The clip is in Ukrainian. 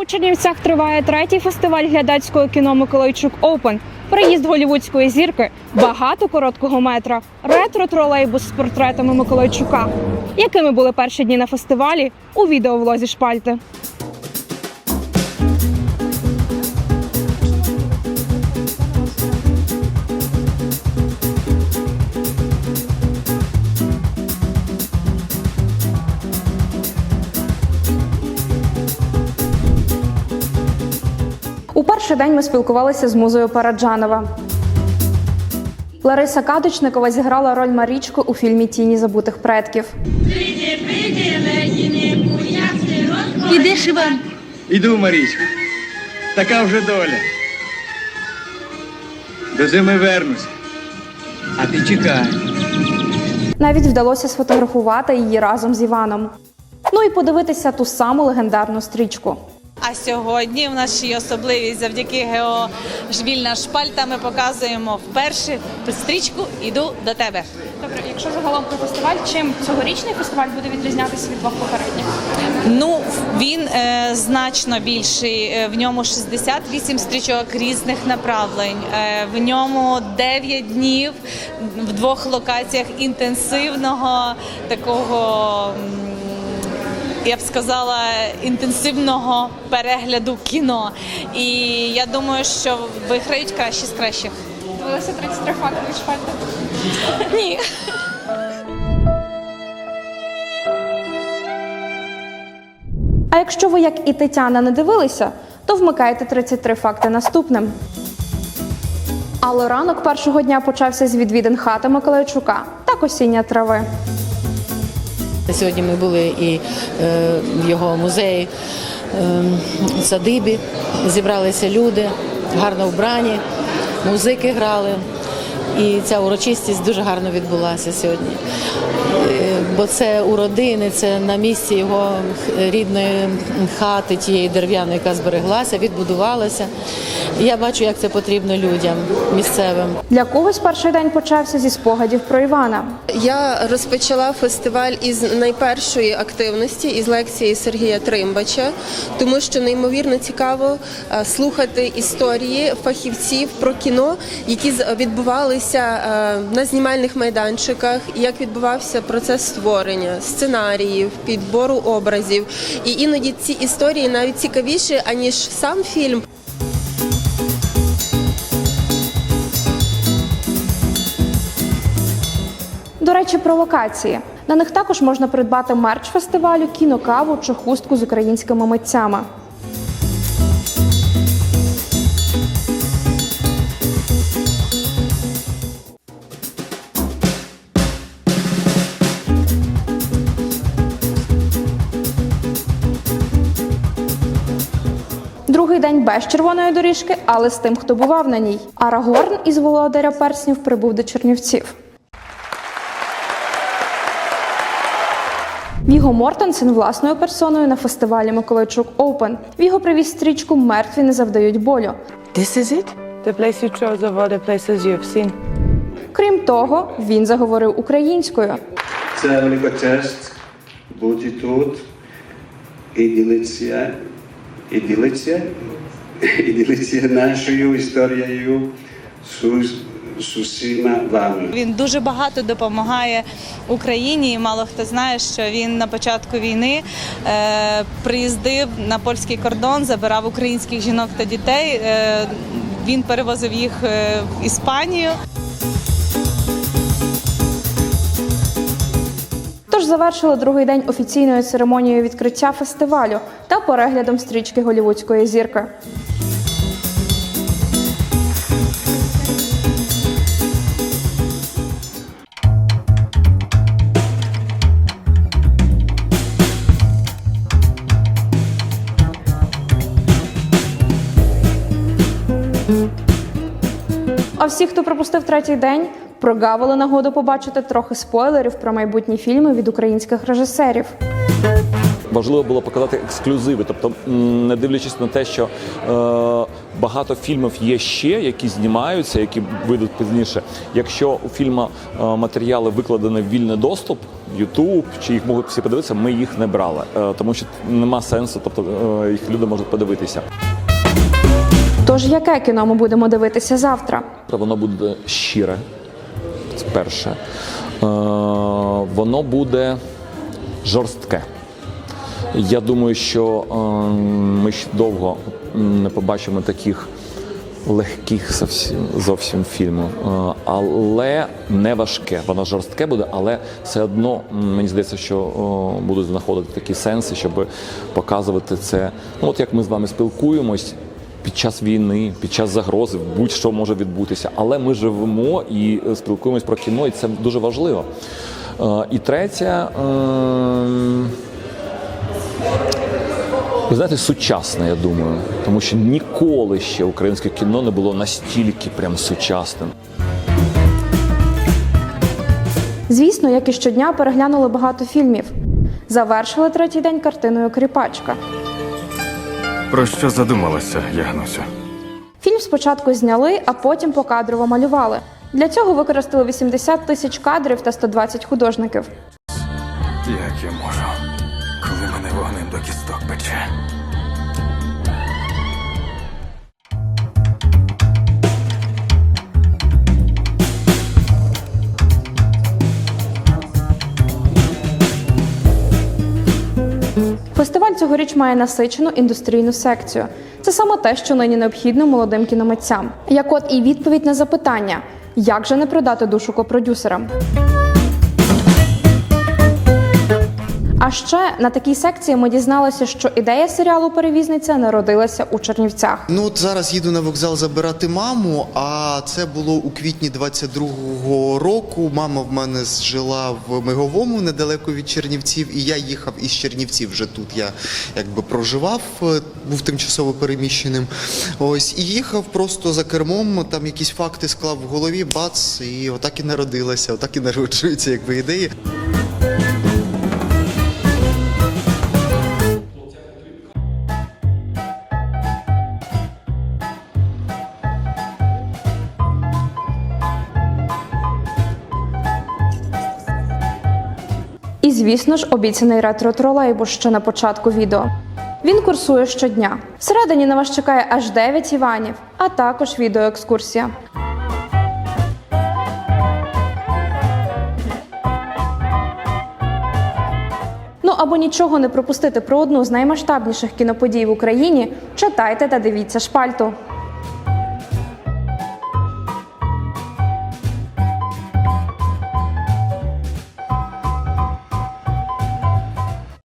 У Чернівцях триває третій фестиваль глядацького кіно Миколайчук Оупен. Приїзд голівудської зірки, багато короткого метра, ретро-тролейбус з портретами Миколайчука. Якими були перші дні на фестивалі у відеовлозі шпальти? Перший день ми спілкувалися з музою Параджанова. Лариса Кадочникова зіграла роль Марічки у фільмі Тіні забутих предків. Ідеш, Іван? Іду, Марічко. Така вже доля. До зими вернуся. А ти чекай. Навіть вдалося сфотографувати її разом з Іваном. Ну і подивитися ту саму легендарну стрічку. А сьогодні в нас ще є особливість завдяки ГЕО «Жвільна шпальта. Ми показуємо вперше стрічку Іду до тебе. Добре, якщо загалом про фестиваль, чим цьогорічний фестиваль буде відрізнятися від двох попередніх? Ну він е, значно більший. Е, В ньому 68 стрічок різних направлень. Е, в ньому 9 днів в двох локаціях інтенсивного такого. Я б сказала інтенсивного перегляду кіно, і я думаю, що виграють кращі з кращих. Дивилися 33 факти від шпальти. Ні. А якщо ви, як і Тетяна, не дивилися, то вмикайте 33 факти наступним. Але ранок першого дня почався з відвідин хати Миколайчука та косіння трави. Сьогодні ми були і е, в його музеї е, садибі. Зібралися люди, гарно вбрані, музики грали. І ця урочистість дуже гарно відбулася сьогодні. Е, Бо це у родини, це на місці його рідної хати, тієї дерев'яної, яка збереглася, відбудувалася. Я бачу, як це потрібно людям місцевим. Для когось перший день почався зі спогадів про Івана. Я розпочала фестиваль із найпершої активності із лекції Сергія Тримбача, тому що неймовірно цікаво е, слухати історії фахівців про кіно, які з- відбувалися е, на знімальних майданчиках, як відбувався процес створення сценаріїв, підбору образів. І іноді ці історії навіть цікавіші аніж сам фільм. До речі, про локації. На них також можна придбати мерч фестивалю, кінокаву чи хустку з українськими митцями. Другий день без червоної доріжки, але з тим, хто бував на ній. Арагорн із володаря перснів прибув до Чернівців. Віго Мортенсен власною персоною на фестивалі Миколайчук Open. Віго привіз стрічку Мертві не завдають болю. This is it? The place you chose of all the places you have seen. Крім того, він заговорив українською. Це велика честь бути тут і ділитися, і ділитися, і ділитися нашою історією з усіма вами. Він дуже багато допомагає Україні. і Мало хто знає, що він на початку війни е, приїздив на польський кордон, забирав українських жінок та дітей. Е, він перевозив їх е, в Іспанію. Тож завершили другий день офіційною церемонією відкриття фестивалю та переглядом стрічки голівудської зірки. А всі, хто пропустив третій день, прогавили нагоду побачити трохи спойлерів про майбутні фільми від українських режисерів. Важливо було показати ексклюзиви, тобто не дивлячись на те, що е, багато фільмів є ще, які знімаються, які вийдуть пізніше. Якщо у фільму е, матеріали викладені в вільний доступ, YouTube, чи їх можуть всі подивитися, ми їх не брали, е, тому що нема сенсу, тобто е, їх люди можуть подивитися. Тож яке кіно ми будемо дивитися завтра? Воно буде щире. Перше. Е, воно буде жорстке. Я думаю, що е, ми ще довго не побачимо таких легких зовсім, зовсім фільмів. Е, але не важке. Воно жорстке буде, але все одно мені здається, що будуть знаходити такі сенси, щоб показувати це. Ну, от як ми з вами спілкуємось. Під час війни, під час загрози, будь-що може відбутися. Але ми живемо і е, спілкуємось про кіно, і це дуже важливо. Е, І третє, ем, ви знаєте, сучасне, я думаю, тому що ніколи ще українське кіно не було настільки прям сучасним. Звісно, як і щодня переглянули багато фільмів. Завершили третій день картиною Кріпачка. Про що задумалася, Ягнуся? Фільм спочатку зняли, а потім покадрово малювали. Для цього використали 80 тисяч кадрів та 120 художників. Як я можу, коли мене вогнем до кісток пече? Фестиваль цьогоріч має насичену індустрійну секцію. Це саме те, що нині необхідно молодим кіномитцям. Як от і відповідь на запитання, як же не продати душу копродюсерам. А ще на такій секції ми дізналися, що ідея серіалу Перевізниця народилася у Чернівцях. Ну от зараз їду на вокзал забирати маму. А це було у квітні 22-го року. Мама в мене жила в Миговому недалеко від Чернівців, і я їхав із Чернівців. Вже тут я якби проживав, е, був тимчасово переміщеним. Ось і їхав просто за кермом. Там якісь факти склав в голові, бац, і отак і народилася, отак і народжуються якби ідеї. Звісно ж, обіцяний ретро-тролейбус ще на початку відео. Він курсує щодня. Всередині на вас чекає аж 9 Іванів, а також відеоекскурсія. Ну або нічого не пропустити про одну з наймасштабніших кіноподій в Україні, читайте та дивіться шпальту.